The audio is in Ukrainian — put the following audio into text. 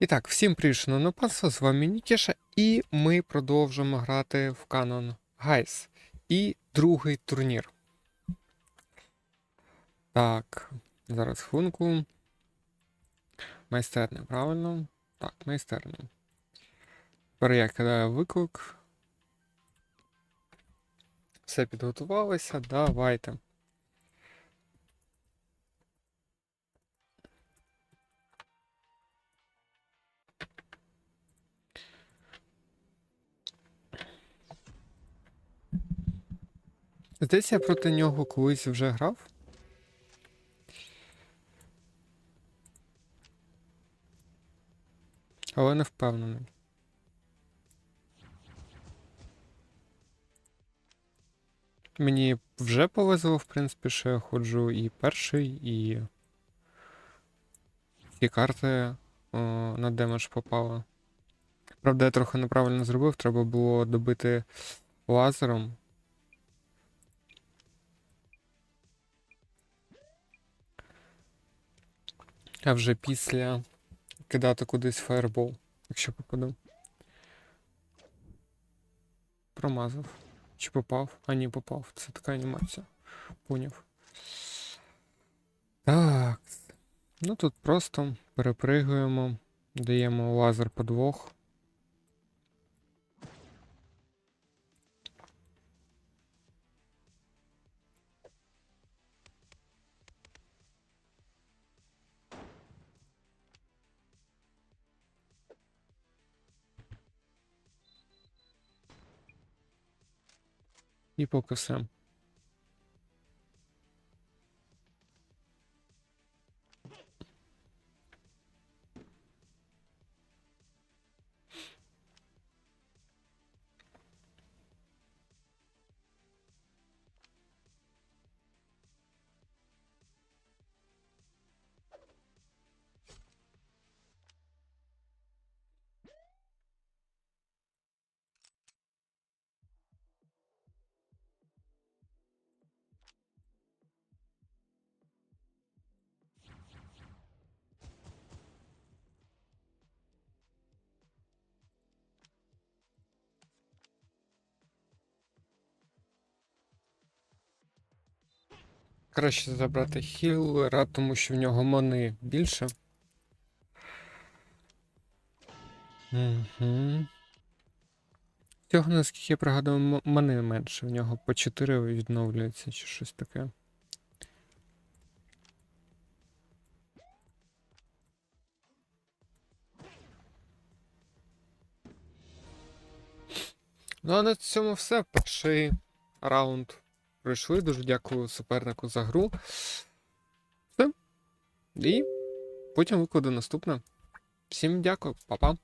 І так, всім привіт, шановне панство, з вами Нікіша, і ми продовжуємо грати в Canon Гайс. І другий турнір. Так, зараз хвилинку. Майстерня, правильно? Так, майстерня. Тепер я кидаю виклик. Все підготувалося, давайте. Здається, я проти нього колись вже грав. Але не впевнений. Мені вже повезло, в принципі, що я ходжу і перший, і ці карти о, на демедж попали. Правда, я трохи неправильно зробив, треба було добити лазером. А вже після кидати кудись фаербол, якщо попаду. Промазав. Чи попав? А ні, попав. Це така анімація. Поняв. Так. Ну тут просто перепригуємо, даємо лазер подвох. І поки все. Краще забрати хілера, тому що в нього мани більше. Угу. Цього, наскільки я пригадую, мани менше. В нього по 4 відновлюється чи щось таке. Ну, а на цьому все. Перший раунд пройшли. Дуже дякую супернику за гру. Все. І потім викладу наступне. Всім дякую, па-па.